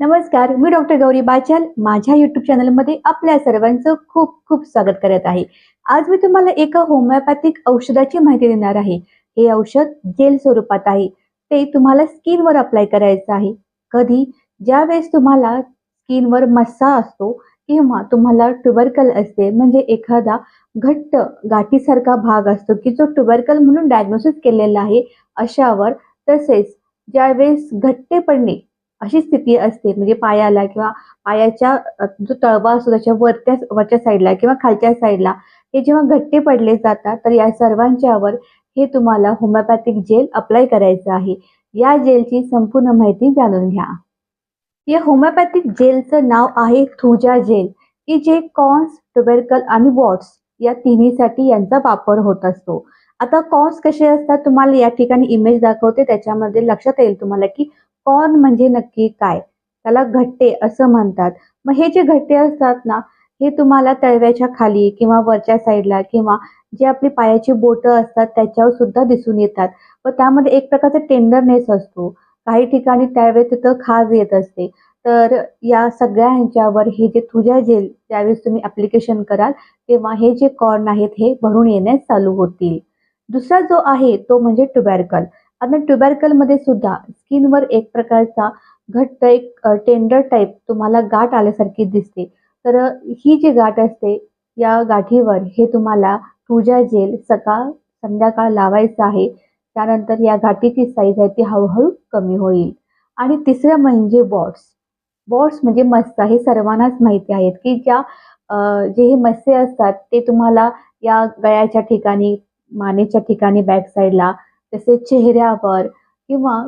नमस्कार मी डॉक्टर गौरी बाचल. माझ्या युट्यूब चॅनलमध्ये आपल्या सर्वांचं खूप खूप स्वागत करत आहे. आज मी तुम्हाला एका होमिओपॅथिक औषधाची माहिती देणार आहे. हे औषध जेल स्वरूपात आहे. ते तुम्हाला स्किनवर अप्लाय करायचं आहे. कधी? ज्यावेळेस तुम्हाला स्किनवर मस्सा असतो किंवा तुम्हाला ट्युबरकल असते. म्हणजे एखादा घट्ट गाठीसारखा भाग असतो की जो ट्युबरकल म्हणून डायग्नोसिस केलेला आहे अशावर तसेच ज्यावेळेस घट्टे पडणे अशी स्थिती असते. म्हणजे पायाला किंवा पायाच्या जो तळवा असतो त्याच्या वरच्या वरच्या साईडला किंवा खालच्या साईडला हे जेव्हा घट्टे पडले जातात तर या सर्वांच्यावर हे तुम्हाला होमिओपॅथिक जेल अप्लाय करायचं आहे. या जेलची संपूर्ण माहिती जाणून घ्या. या होमिओपॅथिक जेलचं नाव आहे थुजा जेल की जे कॉन्स टुबेरकल आणि वॉट्स या तिन्हीसाठी यांचा वापर होत असतो. आता कॉन्स कसे असतात तुम्हाला या ठिकाणी इमेज दाखवते. त्याच्यामध्ये लक्षात येईल तुम्हाला की कॉर्न म्हणजे नक्की काय? त्याला घट्टे असं म्हणतात. मग हे जे घट्टे असतात ना हे तुम्हाला तळव्याच्या खाली किंवा वरच्या साईडला किंवा जे आपली पायाची बोटं असतात त्याच्यावर सुद्धा दिसून येतात. व त्यामध्ये एक प्रकारचा टेंडरनेस असतो. काही ठिकाणी त्यावेळेस तिथं खाज येत असते. तर या सगळ्या ह्यांच्यावर हे जे तुझ्या जेल ज्यावेळेस तुम्ही ॲप्लिकेशन कराल तेव्हा हे जे कॉर्न आहेत हे भरून येण्यास चालू होतील. दुसरा जो आहे तो म्हणजे टुबॅरकल आता ट्युबॅरकलमध्ये सुद्धा स्किनवर एक प्रकारचा घट्ट एक टेंडर टाईप तुम्हाला गाठ आल्यासारखी दिसते. तर ही जी गाठ असते या गाठीवर हे तुम्हाला पूजा जेल सकाळ संध्याकाळ लावायचं आहे. त्यानंतर या गाठीची साईज आहे ती हळूहळू कमी होईल. आणि तिसरं म्हणजे बॉट्स बॉट्स म्हणजे मस्त हे सर्वांनाच माहिती आहेत की ज्या जे हे मस्से असतात ते तुम्हाला या गळ्याच्या ठिकाणी मानेच्या ठिकाणी बॅक साईडला तसेच चेहऱ्यावर किंवा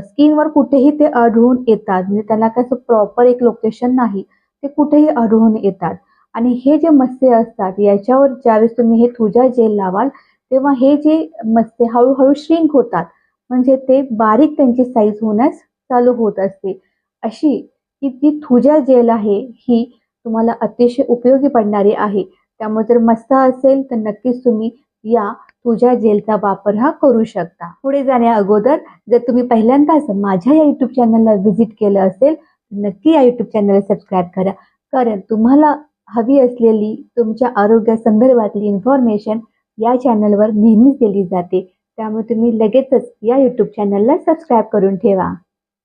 स्किनवर कुठेही ते आढळून येतात. म्हणजे त्यांना कसं प्रॉपर एक लोकेशन नाही. ते कुठेही आढळून येतात. आणि हे जे मस्से असतात याच्यावर ज्यावेळेस तुम्ही हे तुझ्या जेल लावाल तेव्हा हे जे मस्से हळूहळू श्रिंक होतात. म्हणजे ते बारीक त्यांची साईज होण्यास चालू होत असते. अशी की जी थुजा जेल आहे ही तुम्हाला अतिशय उपयोगी पडणारी आहे. त्यामुळे जर मस्सा असेल तर नक्कीच तुम्ही या पूजा जेलचा वापर हा करू शकता. पुढे जाण्या अगोदर जर तुम्ही पहिल्यांदाच माझ्या या युट्यूब चॅनलला व्हिजिट केलं असेल तर नक्की या युट्यूब चॅनलला सबस्क्राईब करा. कारण तुम्हाला हवी असलेली तुमच्या आरोग्यासंदर्भातली इन्फॉर्मेशन या चॅनलवर नेहमीच दिली जाते. त्यामुळे तुम्ही लगेचच या युट्यूब चॅनलला सबस्क्राईब करून ठेवा.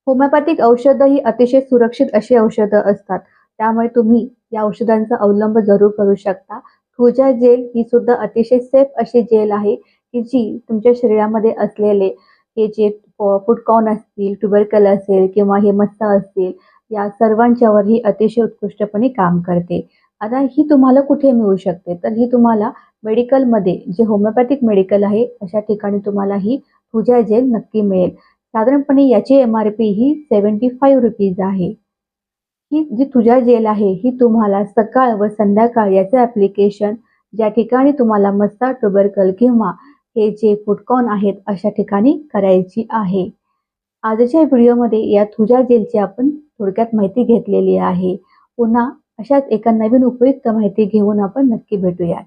होमिओपॅथिक औषधं ही अतिशय सुरक्षित अशी औषधं असतात. त्यामुळे तुम्ही या औषधांचा अवलंब जरूर करू शकता. थुजा जेल ही सुद्धा अतिशय सेफ अशी जेल आहे की जी तुमच्या शरीरामध्ये असलेले हे जे फुडकॉर्न असतील ट्युबरकल असेल किंवा हे मस्सा असतील या सर्वांच्यावर ही अतिशय उत्कृष्टपणे काम करते. आता ही तुम्हाला कुठे मिळू शकते? तर ही तुम्हाला मेडिकलमध्ये जे होमिओपॅथिक मेडिकल आहे अशा ठिकाणी तुम्हाला ही तुझ्या जेल नक्की मिळेल. साधारणपणे याची एम आर पी ही सेवन्टी फाईव्ह रुपीज आहे. ही जी तुझ्या जेल आहे ही तुम्हाला सकाळ व संध्याकाळ याचं ॲप्लिकेशन ज्या ठिकाणी तुम्हाला मस्ता टुबरकल किंवा हे जे फुडकॉर्न आहेत अशा ठिकाणी करायची आहे. आजच्या व्हिडिओमध्ये या तुझ्या जेलची आपण थोडक्यात माहिती घेतलेली आहे. पुन्हा अशाच एका नवीन उपयुक्त माहिती घेऊन आपण नक्की भेटूयात.